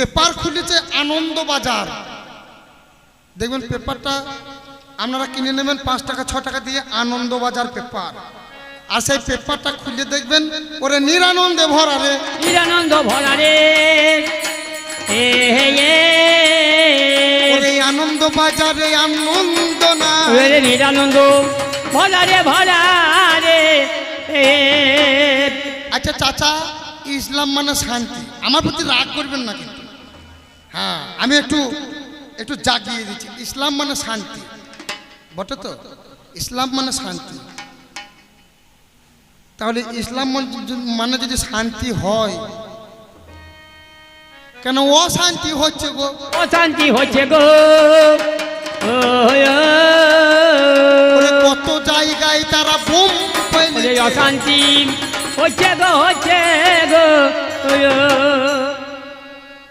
Paper খুলেছে আনন্দবাজার। দেখবেন পেপারটা আপনারা কিনে নেবেন পাঁচ টাকা ছ টাকা দিয়ে আনন্দবাজার পেপার। আর সেই পেপারটা খুলে দেখবেন ওরে নিরানন্দে ভরা রে নিরানন্দ ভরা রে ওরে এই আনন্দবাজারে আনন্দ না ওরে নিরানন্দ ভরা রে ভরা রে আচ্ছা চাচা ইসলাম মানে শান্তি। আমার প্রতি রাগ করবেন না কিন্তু। হ্যাঁ আমি একটু একটু জাগিয়ে দিচ্ছি। ইসলাম মানে শান্তি। বটে তো? ইসলাম মানে শান্তি। তাহলে ইসলাম মানে যদি- মানে শান্তি হয় কেন অশান্তি হচ্ছে গো? অশান্তি হচ্ছে গো। কত জায়গায় তারা বোম। অশান্তি হচ্ছে গো হচ্ছে গো।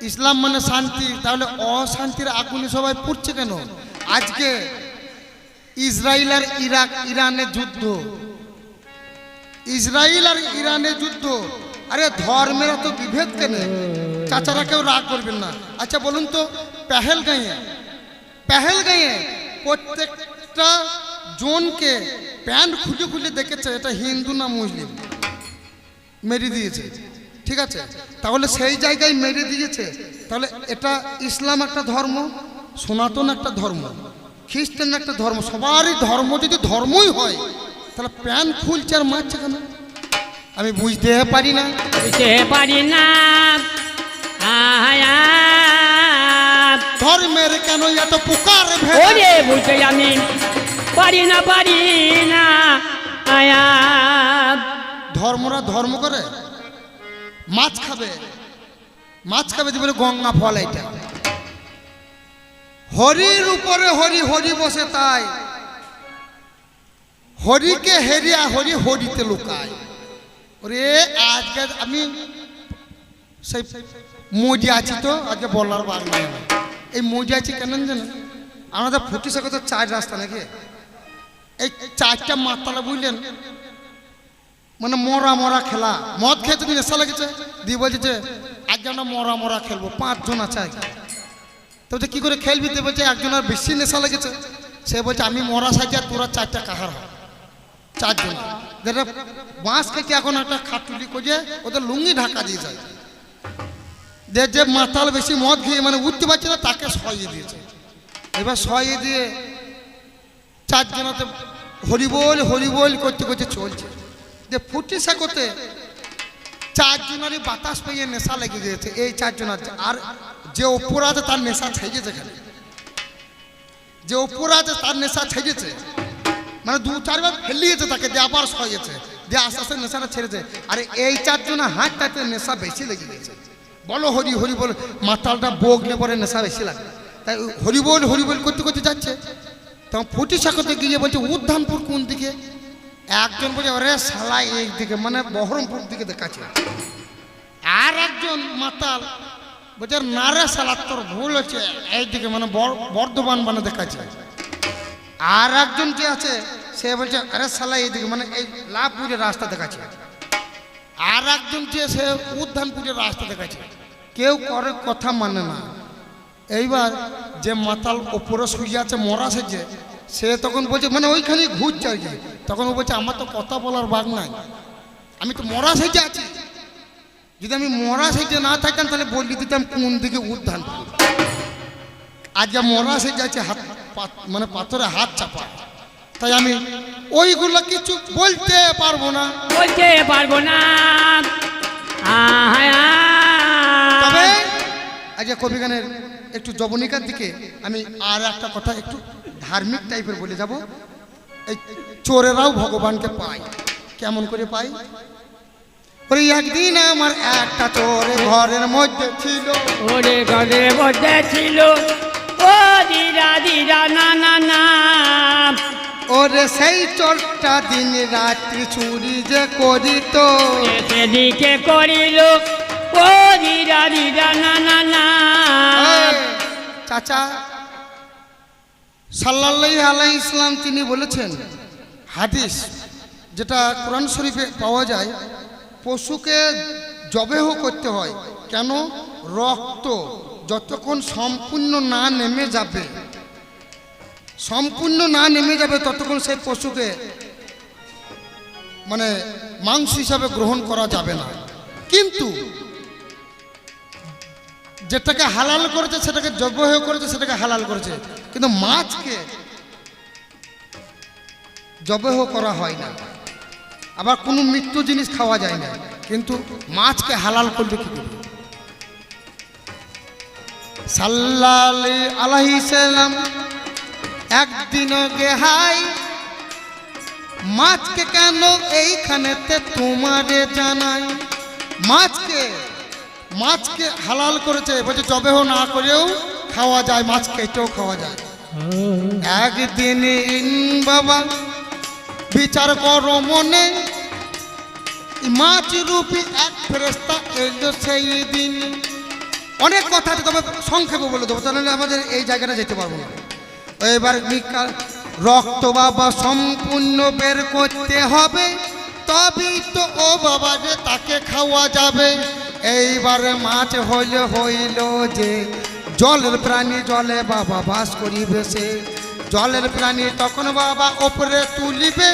ইসলাম মানে শান্তি, তাহলে অশান্তির আগুনে সবাই পুড়ছে কেন? আজকে ইসরায়েল আর ইরাক ইরানের যুদ্ধ। ইসরায়েল আর ইরানের যুদ্ধ। আরে ধর্মের তো বিভেদ কেন? চাচারা কেউ রাগ করবেন না। আচ্ছা বলুন তো পেহেল গাঁয়ে পেহেল গাঁয়ে প্রত্যেকটা জনকে প্যান্ট খুলে খুলে দেখেছে, এটা হিন্দু না মুসলিম? মেরে দিয়েছে। ঠিক আছে? তাহলে সেই জায়গায় মেরে দিয়েছে। তাহলে এটা ইসলাম একটা ধর্ম সনাতন একটা ধর্ম খ্রিস্টান একটা ধর্ম সবারই ধর্ম যদি ধর্মই হয় তাহলে প্যান খুলছে আর মারছে কেন? আমি বুঝতে পারি না। বুঝতে পারি না। ধর্মের কেন এত পুকার? ওরে বুঝতে আমি পারি না পারি না। আয়া। ধর্মরা ধর্ম করে? মাছ খাবে। মাছ খাবে দিবে গঙ্গা ফল এটা। হরির উপরে হরি হরি বসে তাই। হরিকে হেরিয়া হরি হরিতে লুকায়। ওরে, আজকে আমি সেই মজি আছি তো, আজকে বলার নাই এই মজি আছি কেন জানেন আমাদের ফুটি সাথে চার রাস্তা নাকি? এই চারটা মাতালা বুঝলেন? মানে মরা মরা খেলা। মদ খেয়ে তুমি নেশা লেগেছে? দিয়ে বলছে যে আমরা মরা মরা খেলব, পাঁচজন আছে তো বলছে, কি করে খেলবি? তো বলছে একজনের বেশি নেশা লেগেছে। সে বলছে, আমি মরা সাইজে আর তোরা চারটা কাহার। চারজন। বাঁশ কেটে এখন একটা খাটুলি করে ওদের লুঙ্গি ঢাকা দিয়ে যায়। যে যে মাতাল বেশি মদ খেয়ে মানে উঠতে পারছে না, তাকে সরিয়ে দিয়েছে। এবার সরিয়ে দিয়ে চারজনাতে হরিবোল হরিবোল করতে করতে চলছে। যে ফুটি করতে চারজনেরই বাতাস পেয়ে নেশা লেগে গিয়েছে, এই চারজনের আর যে আছে তার নেশা ছেগেছে খালি যে আছে তার নেশা ছেগেছে মানে দু চারবার ফেলিয়েছে তাকে, দিয়ে আবার সয়েছে দিয়ে আস্তে আস্তে নেশাটা ছেড়েছে। আর এই চারজনে হাত তাতে নেশা বেশি লেগে গেছে বলো হরি হরি বল, মাতালটা বগলে পরে নেশা বেশি লাগে। তাই ওই হরি বল হরি বল করতে করতে যাচ্ছে। তখন ফুটি সাকতে গিয়ে বলছে উদ্ধানপুর কোন দিকে? একজন বলছে, ওরে শালা এই দিকে মানে বহরমপুর দিকে দেখাচ্ছে। আর একজন মাতাল বলছে, না রে শালা, তোর ভুল হচ্ছে, এইদিকে মানে বর্ধমান মানে দেখাচ্ছে। আর একজন যে আছে, সে বলছে, আরে শালা, এইদিকে মানে এই লাভপুরের রাস্তা দেখাচ্ছে। আর একজন যে সে উদ্যানপুরের রাস্তা দেখাচ্ছে। কেউ করে কথা মানে না। এইবার যে মাতাল ওপরে শুয়ে আছে, মরা সেজে সে তখন বলছে মানে ওইখানে ঘুরছে আর কি। তখন ও বলছে আমার তো কথা বলার বাঘ নাই। আমি তো মরা সেজে আছি। যদি আমি মরা সেজে না থাকতাম তাহলে বললি দিতাম কোন দিকে উদ্যানপুর আজকে মরা সেজে আছে হাত মানে পাথরে হাত চাপা। তাই আমি ওইগুলো কিছু বলতে পারব না। বলতে পারব না। তবে আজকে কবিগানের একটু জবনিকার দিকে আমি আর একটা কথা একটু ধার্মিক টাইপের বলে যাব। এই চোরেরাও ভগবানকে পায়। কেমন করে পায়? ওই একদিন আমার একটা চোরে ঘরের মধ্যে ছিল। ওরে ঘরে বসে ছিল। ও দিরা দিরা না না না। ওরে সেই চোরটা দিন রাত্রি চুরি যে করিত। সেদিকে করিল। ও দিরা দিরা না না না। চাচা সাল্লাল্লাহু আলাই ইসলাম তিনি বলেছেন, হাদিস যেটা কোরআন শরীফে পাওয়া যায়, পশুকে জবেহ করতে হয়। কেন? রক্ত যতক্ষণ সম্পূর্ণ না নেমে যাবে, সম্পূর্ণ না নেমে যাবে ততক্ষণ সেই পশুকে মানে মাংস হিসাবে গ্রহণ করা যাবে না। কিন্তু যেটাকে হালাল করেছে, সেটাকে হয়ে করেছে, সেটাকে হালাল করেছে। কিন্তু মাছকে জবেহ করা হয় না। আবার কোনো মৃত্যু জিনিস খাওয়া যায় না, কিন্তু মাছকে হালাল করবে কি করে সাল্লাল্লাহু আলাইহি সাল্লাম একদিন গেহাই মাছকে কেন এইখানেতে তোমারে জানাই? মাছকে মাছকে হালাল করেছে, বলছে, জবেহ না করেও খাওয়া যায়, মাছ কেটেও খাওয়া যায়। একদিন বাবা, বিচার করো মনে, মাছ রূপী এক ফেরেস্তা এলো সেই দিন। অনেক কথা আছে, তবে সংক্ষেপে বলে দেবো, তাহলে আমাদের এই জায়গাটা যেতে পারব না। এবার বিকাল, রক্ত বাবা সম্পূর্ণ বের করতে হবে, তবেই তো ও বাবা যে তাকে খাওয়া যাবে। এইবারে মাছ হইল হইল যে জলের প্রাণী জলে বাবা বাস করিবে সে। জলের প্রাণী তখন বাবা ওপরে তুলিবে।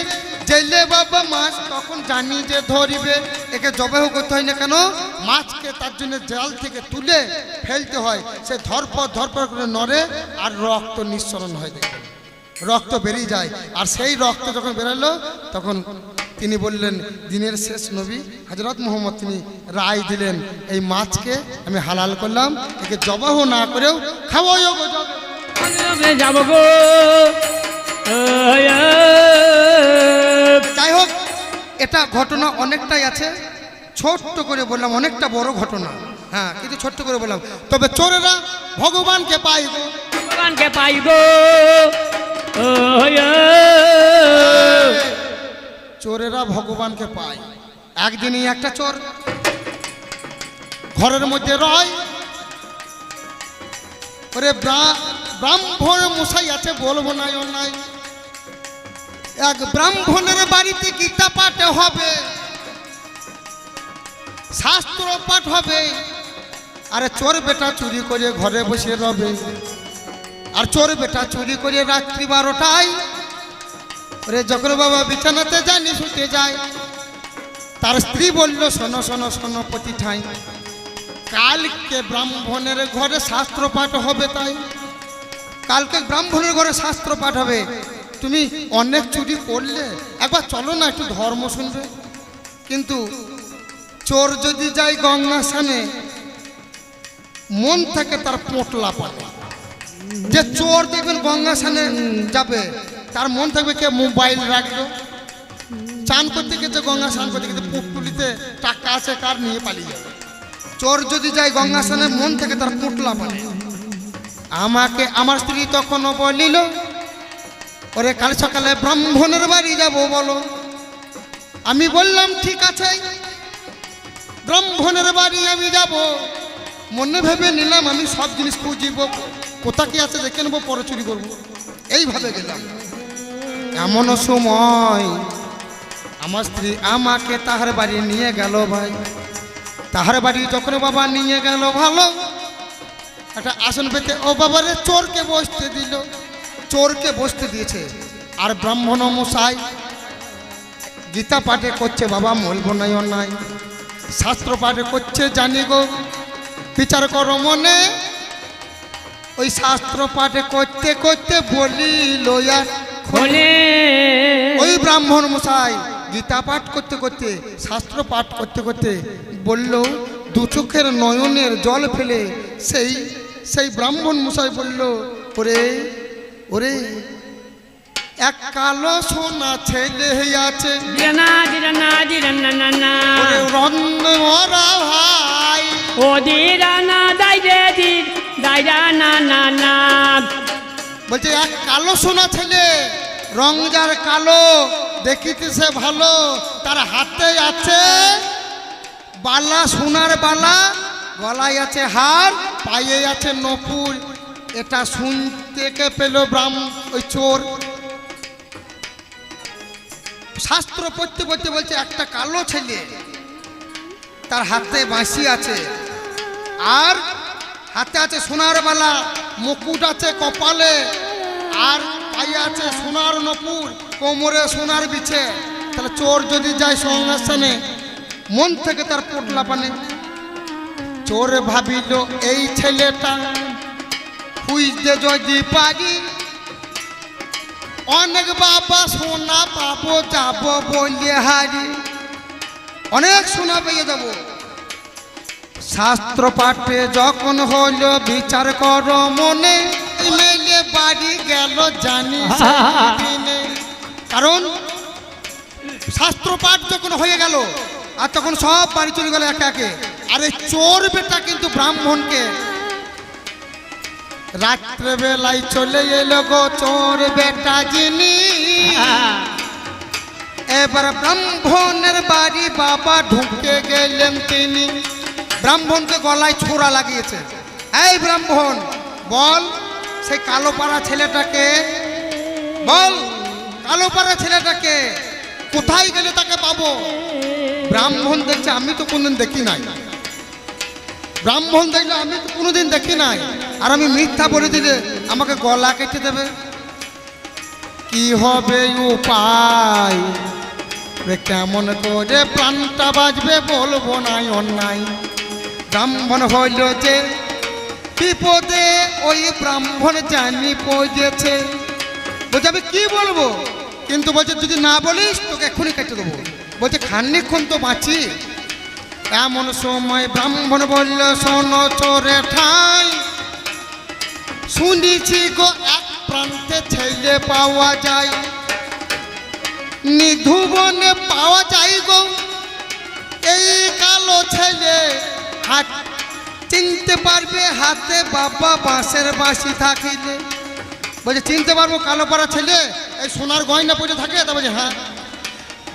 জেলে বাবা মাছ তখন জানি যে ধরিবে। একে জবাহ করতে হয় না কেন, মাছকে তার জন্য জাল থেকে তুলে ফেলতে হয়। সে ধরপর ধরপর করে নড়ে আর রক্ত নিঃসরণ হয় রক্ত বেরিয়ে যায়। আর সেই রক্ত যখন বেরোলো, তখন তিনি বললেন দিনের শেষ নবী হজরত মোহাম্মদ তিনি রায় দিলেন এই মাছকে আমি হালাল করলাম একে জবাহ না করেও খাওয়াই যাব গো। যাই হোক এটা ঘটনা অনেকটাই আছে ছোট্ট করে বললাম অনেকটা বড় ঘটনা। হ্যাঁ কিন্তু ছোট্ট করে বললাম। তবে চোরেরা ভগবানকে পাইব ভগবানকে পাইব ওই, ও। চোরেরা ভগবানকে পায়। একদিনই একটা চোর ঘরের মধ্যে রয়। ওরে ব্রা- ব্রাহ্মণ মশাই আছে, বলব নাই ও নাই। এক ব্রাহ্মণের বাড়িতে গীতা পাঠ হবে, শাস্ত্র পাঠ হবে। আরে চোর বেটা চুরি করে ঘরে বসে রবে। আর চোর বেটা চুরি করে রাত্রি বারোটায় ওরে যখন বাবা, বিছানাতে জানি শুতে যায়। তার স্ত্রী বলল, শোনো শোনো শোনো প্রতি ঠাই, কালকে ব্রাহ্মণের ঘরে শাস্ত্র পাঠ হবে তাই। কালকে ব্রাহ্মণের ঘরে শাস্ত্র পাঠ হবে। তুমি অনেক চুরি করলে, একবার চলো না, একটু ধর্ম শুনবে। কিন্তু চোর যদি যায় গঙ্গা স্নানে, মন থেকে তার পোটলা পাবে যে চোর দেখবেন গঙ্গা স্নানে যাবে তার মন থাকবে কে? মোবাইল রাখল চান করতে গেছে, গঙ্গা স্নান করতে গেছে পুটুলিতে টাকা আছে, কার নিয়ে পালিয়ে যাবে? চোর যদি যায় গঙ্গা স্নানে, মন থেকে তার পুটলা পালে আমাকে আমার স্ত্রী তখনও বলিল, ওরে কাল সকালে ব্রাহ্মণের বাড়ি যাব বলো। আমি বললাম, ঠিক আছে, ব্রাহ্মণের বাড়ি আমি যাব। মনে ভেবে নিলাম, আমি সব জিনিস খুঁজিব, কোথা কি আছে দেখে নেব, পরে চুরি করব। এইভাবে গেলাম। এমন সময় আমার স্ত্রী আমাকে তাহার বাড়ি নিয়ে গেল ভাই। তাহার বাড়ি যখন বাবা নিয়ে গেল, ভালো। একটা আসন পেতে ও বাবারে চোরকে বসতে দিল। চোরকে বসতে দিয়েছে। আর ব্রাহ্মণ মশাই গীতা পাঠে করছে, বাবা, মলব নাই অন্যায় শাস্ত্র পাঠে করছে, জানি গো। বিচার করো মনে। ওই শাস্ত্র পাঠে করতে করতে বলি লইয়া খোলে ওই ব্রাহ্মণ মশাই গীতা পাঠ করতে করতে শাস্ত্র পাঠ করতে করতে বলল দু চোখের নয়নের জল ফেলে সেই সেই ব্রাহ্মণ মশাই বলল ওরে ওরে এক কালো সোনা ছেলে আছে। না না। ভাই। ও দিরানা দাই রে দির দাইরা না না না। বলছে, এক কালো সোনা ছেলে রং যার কালো, দেখিতে সে ভালো, তার হাতে আছে বালা, সোনার বালা, গলায় আছে হার, পায়ে আছে নপুর। এটা শুনতে কে পেল ব্রাহ্ম, ওই চোর? শাস্ত্র পড়তে পড়তে বলছে, একটা কালো ছেলে, তার হাতে বাঁশি আছে, আর হাতে আছে সোনার বালা। মুকুট আছে কপালে, আর পায়ে আছে সোনার নপুর, কোমরে সোনার বিছে। তাহলে চোর যদি যায় সংস্থানে মন থেকে তার পোটলা পানে। চোর ভাবিল, এই ছেলেটা খুঁজতে যদি পারি, অনেক বাবা সোনা পাবো, যাব বলে হারি। অনেক সোনা পেয়ে যাব। শাস্ত্র পাঠে যখন হলো বিচার কর মনে মেলে বাড়ি গেল জানি কারণ শাস্ত্র পাঠ যখন হয়ে গেল আর তখন সব বাড়ি চলে গেল একে একে। আরে চোর বেটা কিন্তু ব্রাহ্মণকে। রাত্রে বেলায় চলে এলো গো চোর বেটা যিনি। এবার ব্রাহ্মণের বাড়ি বাবা ঢুকে গেলেন তিনি। ব্রাহ্মণকে গলায় ছোড়া লাগিয়েছে। এই ব্রাহ্মণ, বল, সেই কালো পাড়া ছেলেটাকে, বল কালো পাড়া ছেলেটাকে, কোথায় গেলে তাকে পাবো? ব্রাহ্মণ দেখছে, আমি তো কোনদিন দেখি নাই। ব্রাহ্মণ দেখলে, আমি তো কোনোদিন দেখি নাই। আর আমি মিথ্যা বলে দিলে আমাকে গলা কেটে দেবে। কি হবে উপায়? রে কেমন করে প্রাণটা বাজবে বলব নাই অন্যায়। ব্রাহ্মণ হইল যে, বিপদে ওই ব্রাহ্মণ জানি পৌঁছেছে। বলছে, আমি কি বলব? কিন্তু বলছে, যদি না বলিস, তোকে এক্ষুনি কেটে দেবো। বলছে খানিক্ষণ তো বাঁচি। এমন সময় ব্রাহ্মণ বলল, শোনো চোরে ঠাই, শুনেছি গো, এক প্রান্তে ছেলে পাওয়া যায়। নিধুবনে পাওয়া যায় গো, এই কালো ছেলে। হাত চিনতে পারবে হাতে বাবা বাঁশের বাঁশি থাকিলে। বলছে, চিনতে পারব কালো পাড়া ছেলে, এই সোনার গয়না পড়ে থাকে? তা বলছে হ্যাঁ।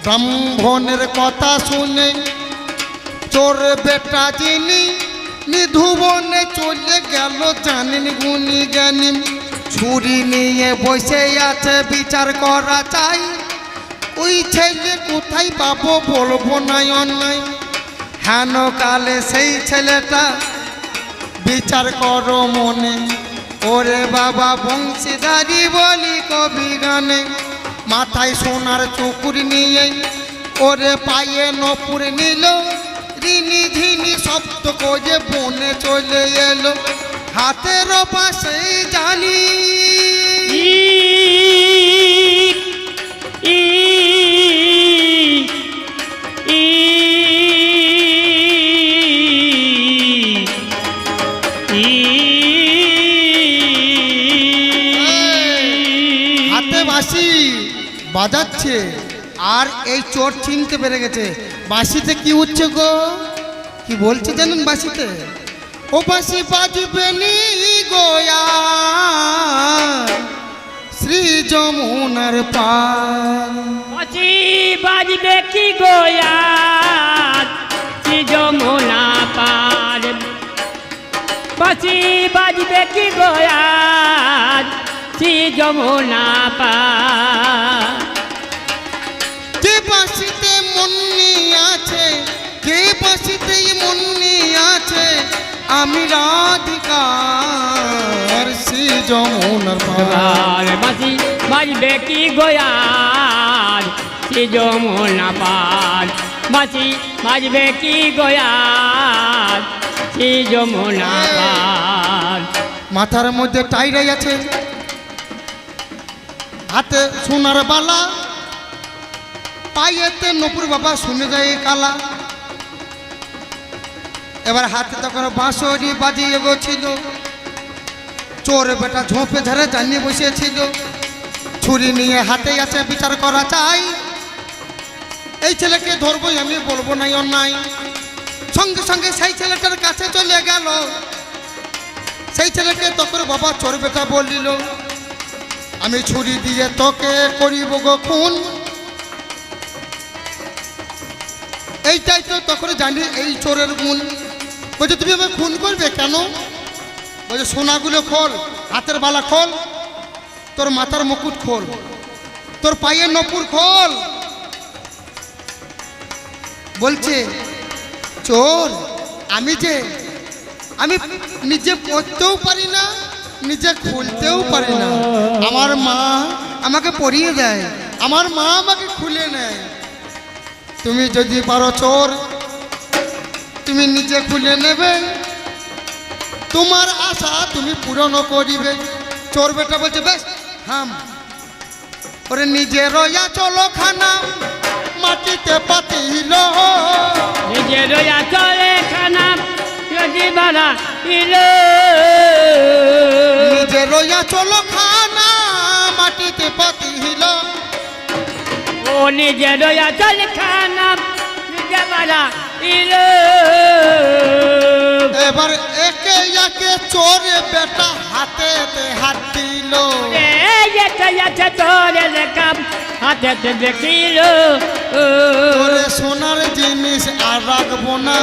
ব্রাহ্মণের কথা শুনে চোর বেটা যিনি নিধুবনে চলে গেল, জানেন গুনি জ্ঞানী। ছুরি নিয়ে বসে আছে, বিচার করা চাই। ওই ছেলে কোথায় পাবো বলব নাই অন্যায়। হেন কালে সেই ছেলেটা বিচার করো মনে। ওরে বাবা, বংশীদারি বলি কবি গানে। মাথায় সোনার চুকুর নিয়ে ওরে পায়ে নপুর নিল। রিনি ধিনি শব্দ করে বনে চলে এলো। হাতের পাশে জানি বাজাচ্ছে আর এই চোর চিনতে পেরে গেছে। বাসিতে কি উঠছে গো? কি বলছে জানেন বাসিতে ও বাসি বাজবে নি গোয়া শ্রী যমুনার বাজি বাজবে কি গোয়াত শ্রী যমুনা পার বাজি বাজবে কি গোয়াত শ্রী যমুনা পার বাঁশিতে মন্নি আছে। আমি রাধিকার শ্রী যমুনার পার বাজি বাজবে কি গোয়াত শ্রী যমুনা পার বাজি বাজবে কি গোয়াত শ্রী যমুনা পার মাথার মধ্যে টাইরাই আছে। হাতে সোনার বালা পায়েতে নপুর বাবা শুনে যায় কালা। এবার হাতে তখন বাঁশরি বাজিয়ে বছিল চোর বেটা ঝোঁপে ঝাড়ে জানিয়ে বসেছিল। ছুরি নিয়ে হাতে আছে বিচার করা চাই। এই ছেলেকে ধরবো আমি বলব নাই অন্যায়। সঙ্গে সঙ্গে সেই ছেলেটার কাছে চলে গেল। সেই ছেলেকে তখন বাবা চোর বেটা বলিল, আমি ছুরি দিয়ে তোকে করিব গো খুন। এইটাই তো তখন জানি এই চোরের গুণ। বলছে, তুমি আমাকে খুন করবে কেন? বলছে, সোনাগুলো খোল, হাতের বালা খোল, তোর মাথার মুকুট খোল, তোর পায়ের নপুর খোল। বলছে, চোর, আমি যে, আমি নিজে পড়তেও পারি না, নিজে খুলতেও পারি না। আমার মা আমাকে পরিয়ে দেয়, আমার মা আমাকে খুলে নেয়। তুমি যদি পারো চোর তুমি নিজে খুলে নেবে। তোমার আশা তুমি পূরণ করিবে। চোর বেটা বলছে বেশ হাম ওরে নিজে রয়া চলো খানা মাটিতে পাতিল। নিজে রয়া চলে খানা যদি নিজে রয়া চলো খানা মাটিতে পাতিল। ও নিজে রয়া চলে খানা নিজে বালা ইল এবার একে একে চোরে বেটা হাতে হাত দিল। দেখিল। সোনার জিনিস আর রাখব না।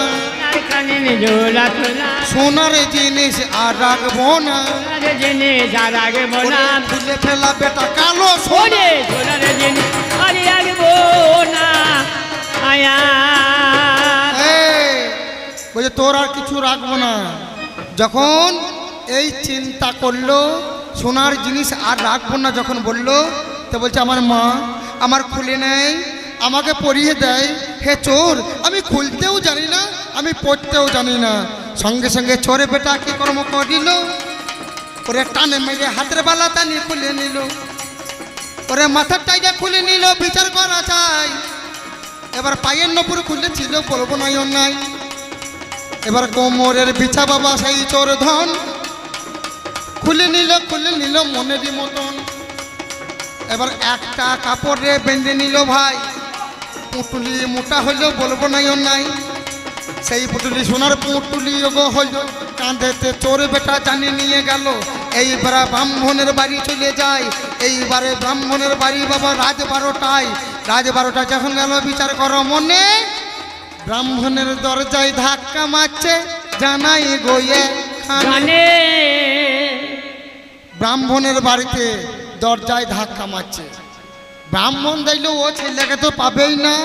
সোনার জিনিস আর রাখব না। জিনিস আর ওরে বলাম খুলে ফেলা বেটা কালো সোনে। সোনার জিনিস আরে আগবো না। আয়া। বলছে, তোর আর কিছু রাখব না। যখন এই চিন্তা করল, সোনার জিনিস আর রাখব না যখন বলল, তো বলছে, আমার মা আমার খুলে নেয়, আমাকে পরিয়ে দেয়। হে চোর, আমি খুলতেও জানি না, আমি পড়তেও জানি না। সঙ্গে সঙ্গে চোরে বেটা কি কর্ম করিল? ওরে টানে মেরে হাতের বালা টানিয়ে খুলে নিল। ওরে মাথার টাইটা খুলে নিল, বিচার করা চাই। এবার পায়ের নপুর খুলেছিল, বলব নাই অন্যায়। এবার কোমরের বিছা বাবা সেই চোর ধন। খুলে নিল খুলে নিল মনেরই মতন। এবার একটা কাপড়ে বেঁধে নিল ভাই। পুটুলি মোটা হইল, বলব নাই অন্যায়। সেই পুটুলি সোনার পুটুলি গো হইল। কাঁধেতে চোর বেটা জানি নিয়ে গেল। এইবারে ব্রাহ্মণের বাড়ি চলে যায়। এইবারে ব্রাহ্মণের বাড়ি বাবা রাজ বারোটায়। রাজ বারোটা যখন গেল, বিচার করো মনে। ব্রাহ্মণের দরজায় ধাক্কা মারছে জানাই গইয়ে খানে ব্রাহ্মণের বাড়িতে দরজায় ধাক্কা মারছে। ব্রাহ্মণ দেখল ও ছেলেকে তো পাবেই না।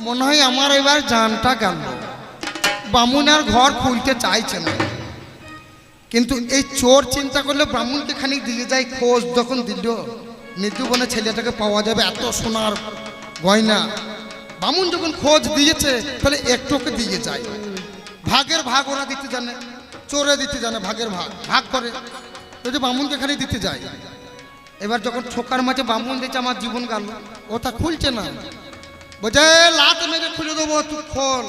মনে হয় আমার এবার জানটা গেল। ব্রাহ্মণ আর ঘর খুলতে চাইছে না। কিন্তু এই চোর চিন্তা করলে ব্রাহ্মণকে খানিক দিয়ে যায় খোঁজ। যখন দিল মৃত্যু বনে ছেলেটাকে পাওয়া যাবে এত সোনার গয়না। বামুন যখন খোঁজ দিয়েছে, তাহলে একটু ওকে দিয়ে যায়। ভাগের ভাগ ওরা দিতে জানে, চোরে দিতে জানে, ভাগের ভাগ ভাগ করে। তো যে বামুনকে খালি দিতে যায়। এবার যখন ছোকার মাঝে বামুন দিচ্ছে আমার জীবন গেল, ও তা খুলছে না। বলছে লাত মেরে খুলে দেবো, তুই খোল।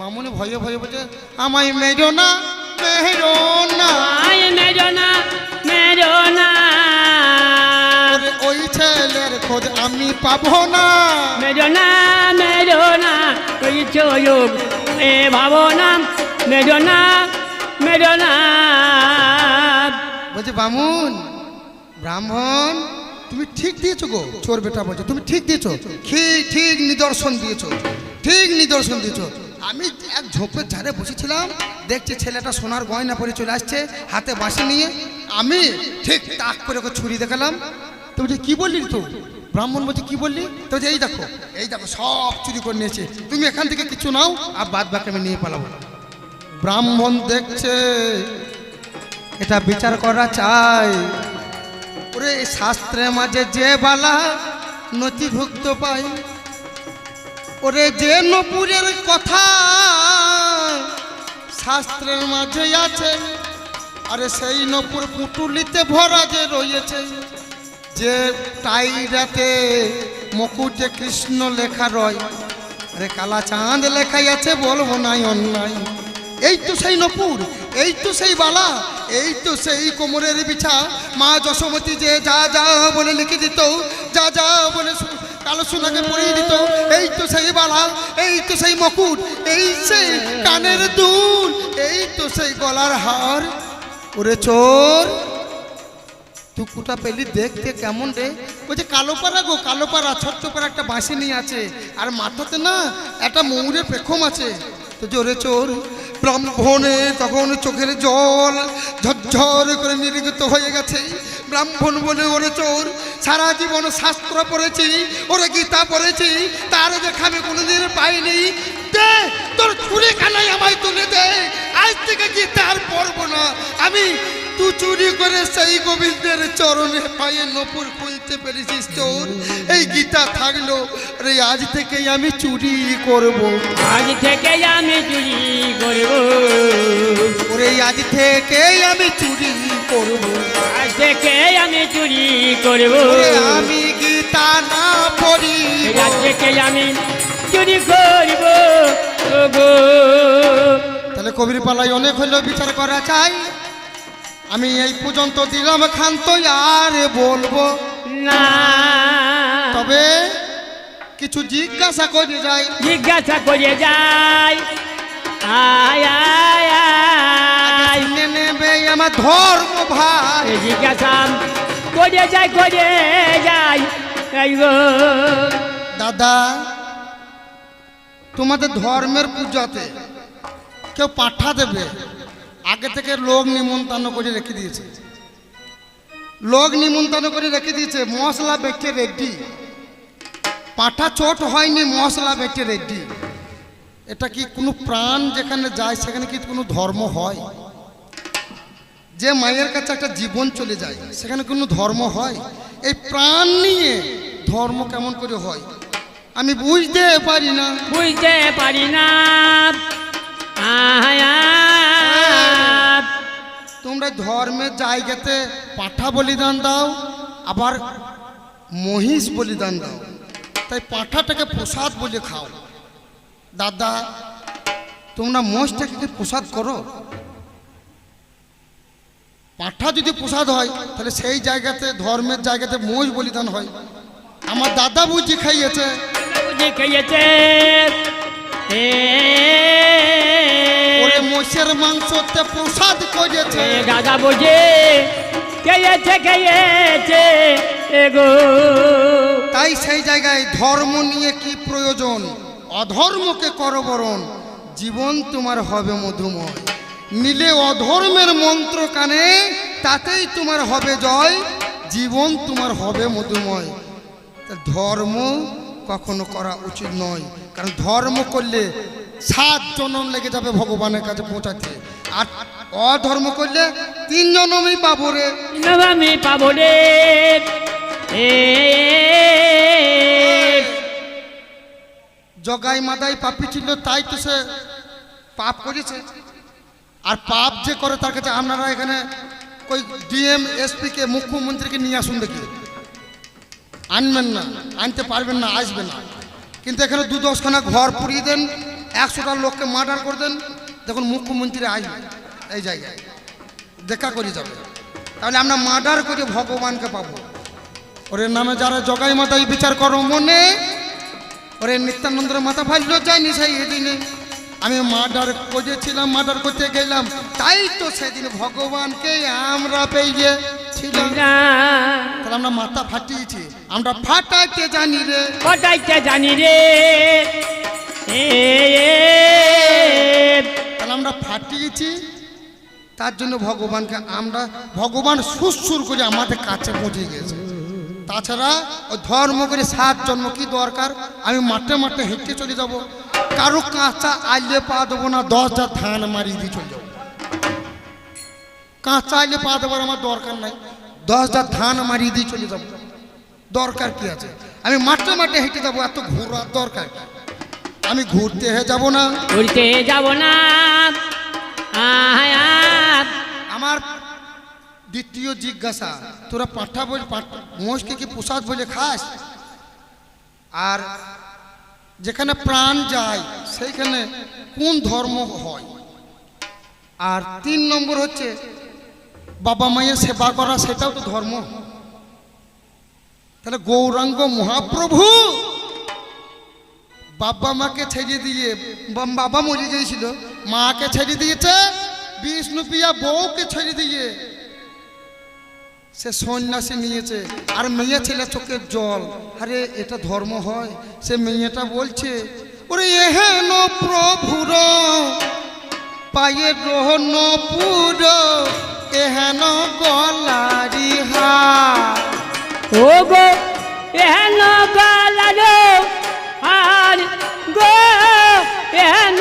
মামুনি ভয়ে ভয়ে বলছে, আমায় মেরো না মেরো না। মেরো না মেরো না। খোঁজ আমি পাবো না। মেরো না মেরো না চোখ এ ভাবো না। মেরো না মেরো না। বলছে বামুন ব্রাহ্মণ তুমি ঠিক দিয়েছ গো চোর বেটা বলছে তুমি ঠিক দিয়েছ। ঠিক ঠিক নিদর্শন দিয়েছ ঠিক নিদর্শন দিয়েছ। আমি এক ঝোপের ধারে বসেছিলাম দেখছি ছেলেটা সোনার গয়না পরে চলে আসছে হাতে বাঁশি নিয়ে। আমি ঠিক তাক করে ওকে ছুরি দেখালাম তো বলছে, কি বললি তো ব্রাহ্মণ বলছে, কি বললি? তো এই দেখো এই দেখো, সব চুরি করে নিয়েছে। তুমি এখান থেকে কিছু নাও আর বাদ বাকি আমি নিয়ে পালাবো। ব্রাহ্মণ দেখছে, এটা বিচার করা চাই। ওরে, শাস্ত্রের মাঝে যে বালা নথিভুক্ত পাই, ওরে, যে নপুরের কথা শাস্ত্রের মাঝে আছে, আরে সেই নপুর পুটুলিতে ভরা যে রয়েছে। যে টাইরাতে মকুটে কৃষ্ণ লেখা রয় আরে কালা চাঁদ লেখাই আছে বলব নাই অন্যায়। এই তো সেই নপুর, এই তো সেই বালা, এই তো সেই কোমরের বিছা। মা যশোমতী যে যা যা বলে লিখে দিত, যা যা বলে কালো সোনাকে পরিয়ে দিত, এই তো সেই বালা, এই তো সেই মকুট, এই সেই কানের দুল, এই তো সেই গলার হার। ওরে চোর টুকুটা পেলি, দেখতে কেমন রে? বলছে কালো পাড়া গো কালো পাড়া ছোট্ট পাড়া একটা বাঁশি নিয়ে আছে। আর মাথাতে না একটা ময়ূরের পেখম আছে। তো জোরে চোর, ব্রাহ্মণে তখন চোখের জল ঝরঝর করে নির্গত হয়ে গেছে। ব্রাহ্মণ বলে, ওরে চোর, সারা জীবন শাস্ত্র পড়েছি, ওরে গীতা পড়েছি, তার দেখা আমি কোনোদিন পাইনি। দে, তোর ছুরি খানায় আমায় তুলে দে। আজ থেকে গীতা আর পড়ব না। আমি তুই চুরি করে সেই গোবিন্দের চরণে পায়ে নপুর খুলতে পেরেছিস তোর এই গীতা থাকল রে আজ থেকেই আমি চুরি করব আজ থেকে আমি চুরি করব ওরে আজ থেকে আমি চুরি করব আজ থেকে আমি চুরি করব আমি গীতা না পড়ি আজ থেকে আমি চুরি করব তাহলে কবির পালাই অনেক হলেও বিচার করা চাই আমি এই পর্যন্ত দিলাম খান্ত আর বলব না। তবে কিছু জিজ্ঞাসা করে যাই। জিজ্ঞাসা করে যাই। আয় আয় আয়। নেবে আমার ধর্ম ভাই জিজ্ঞাসা করে যাই করে যাই। দাদা তোমাদের ধর্মের পূজাতে কেউ পাঠা দেবে? আগে থেকে লোক নিমন্ত্রণ করে রেখে দিয়েছে। লোক নিমন্ত্রণ করে রেখে দিয়েছে, মশলা বেটে রেডি। পাঠা চোট হয়নি, মশলা বেটে রেডি। এটা কি কোনো প্রাণ যেখানে যায়, সেখানে কি কোনো ধর্ম হয়? যে মায়ের কাছে একটা জীবন চলে যায়, সেখানে কোনো ধর্ম হয়? এই প্রাণ নিয়ে ধর্ম কেমন করে হয়? আমি বুঝতে পারি না। বুঝতে পারি না। আয় তোমরা ধর্মের জায়গাতে পাঠা বলিদান দাও, আবার মহিষ বলিদান দাও। তাই পাঠাটাকে প্রসাদ বলে খাও। দাদা, তোমরা মোষটাকে প্রসাদ করো। পাঠা যদি প্রসাদ হয়, তাহলে সেই জায়গাতে, ধর্মের জায়গাতে মোষ বলিদান হয়। আমার দাদা বুঝি খাইয়েছে বুঝে খেয়েছে মোষের মাংসতে প্রসাদ করেছে। দাদা বুঝে খেয়েছে খেয়েছে এগো তাই সেই জায়গায় ধর্ম নিয়ে কি প্রয়োজন? অধর্মকে করবরণ। জীবন তোমার হবে মধুময়। নিলে অধর্মের মন্ত্র কানে তাতেই তোমার হবে জয়। জীবন তোমার হবে মধুময়। ধর্ম কখনো করা উচিত নয়। কারণ ধর্ম করলে সাত জনম লেগে যাবে ভগবানের কাছে পৌঁছাতে। আর অধর্ম করলে তিন জনমই পাবো রে। আমি পাবো রে। জগাই মাদাই পাপি ছিল তাই তো সে পাপ করেছে। আর পাপ যে করে তার কাছে আপনারা এখানে ওই ডিএম এসপিকে মুখ্যমন্ত্রীকে নিয়ে আসুন দেখি। আনবেন না আনতে পারবেন না আসবে না। কিন্তু এখানে দু দশখানা ঘর পুড়িয়ে দেন। একশোটা লোককে মার্ডার করে দেন, দেখুন মুখ্যমন্ত্রী আসবে এই জায়গায়। দেখা করে যাবে। তাহলে আমরা মার্ডার করে ভগবানকে পাবো। ওর নামে যারা জগাই মাতাই বিচার করো মনে, ওরে নিত্যানন্দের মাথা ফাইল যায়নি সেই দিনে আমি মার্ডার করেছিলাম, মার্ডার করতে গেলাম, তাই তো সেদিন ভগবানকে আমরা পেয়েছিলাম তাহলে আমরা মাথা ফাটিয়েছি, আমরা ফাটাইতে জানি রে। কটাইতে জানি রে। তাহলে আমরা ফাটিয়েছি। তার জন্য ভগবানকে আমরা ভগবান সুসুর করে আমাদের কাছে পৌঁছে গেছে। তাছাড়া ধর্ম করে সাত জন্ম কি দরকার? আমি মাঠে মাঠে হেঁটে চলে যাব। কারও কাঁচা আইলে পা দেবো না দশটা ধান মারিয়ে দিয়ে চলে যাব। কাঁচা আইলে পা দেবার আমার দরকার নাই। দশটা ধান মারিয়ে দিয়ে চলে যাব। দরকার কি আছে? আমি মাঠে মাঠে হেঁটে যাব, এত ঘোরার দরকার? আমি ঘুরতে হে যাব না। ঘুরতে যাব না। আমার দ্বিতীয় জিজ্ঞাসা তোরা পাঠা বল পাঠ- মোষকে কি প্রসাদ বলে খাস? আর যেখানে প্রাণ যায় সেইখানে কোন ধর্ম হয়? আর তিন নম্বর হচ্ছে বাবা মায়ের সেবা করা সেটাও তো ধর্ম। তাহলে গৌরাঙ্গ মহাপ্রভু বাবা মাকে ছেড়ে দিয়ে বাবা মরে গিয়েছিল। মাকে ছেড়ে দিয়েছে বিষ্ণুপ্রিয়া বউকে ছেড়ে দিয়ে। সে সন্ন্যাসী নিয়েছে আর মেয়ে ছেলে চোখের জল। আরে, এটা ধর্ম হয়। সে মেয়েটা বলছে, ওরে এহেন প্রভুর, পায়ে রহন পুর, এহেন গলারি হার। ও গো, এহেন গো, কেন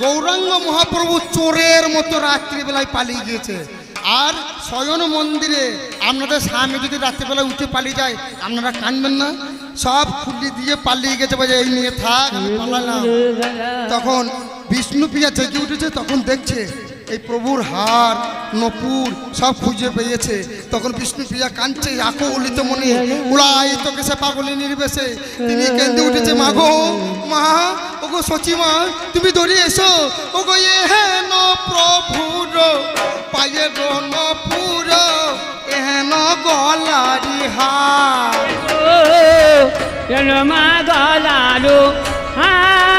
গৌরাঙ্গ মহাপ্রভু চোরের মতো রাত্রিবেলায় পালিয়ে গিয়েছে। আর শয়ন মন্দিরে আপনাদের স্বামী যদি রাত্রিবেলায় উঠে পালিয়ে যায়, আপনারা কানবেন না? সব খুলি দিয়ে পালিয়ে গেছে বলে এই নিয়ে থাক পালালাম। তখন বিষ্ণু পিয়া থেকে উঠেছে, তখন দেখছে এই প্রভুর হার, নপুর সব খুঁজে পেয়েছে। তখন বিষ্ণু প্রিয়া কাঁদছে আঁকো উলিত মনে, উড়াই তোকে সে পাগলি নির্বেশে। তিনি কেঁদে উঠেছে, মা গো, মা, ওগো সচি মা, তুমি দৌড়ে এসো। ওগো এ হেন প্রভুর, পায়ে গো নপুর এহেন গলারি হার। মা গলালো হার।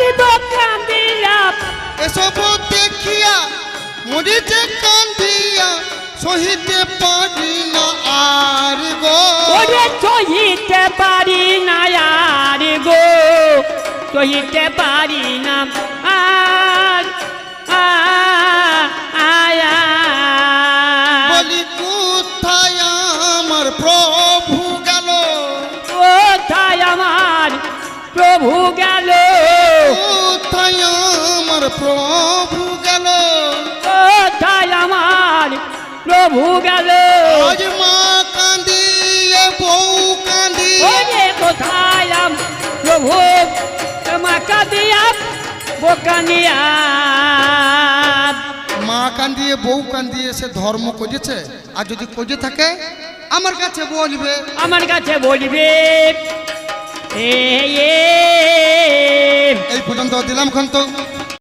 মরিব কান্দিয়া এসব দেখিয়া মরিতে কান্দিয়া সহিতে পারি না আর গো। ওরে সহিতে পারি না আর গো সহিতে পারি না প্রভু গেল। কোথায় আমার প্রভু গেল? আজ মা কান্দিয়ে বউ কান্দিয়ে ওরে কোথায় আম প্রভু? মা কাঁদিয়া বোকানিয়া মা কান্দিয়ে বউ কান্দিয়ে সে ধর্ম করেছে আর যদি করে থাকে আমার কাছে বলবে। আমার কাছে বলবে এই পর্যন্ত দিলাম খান তো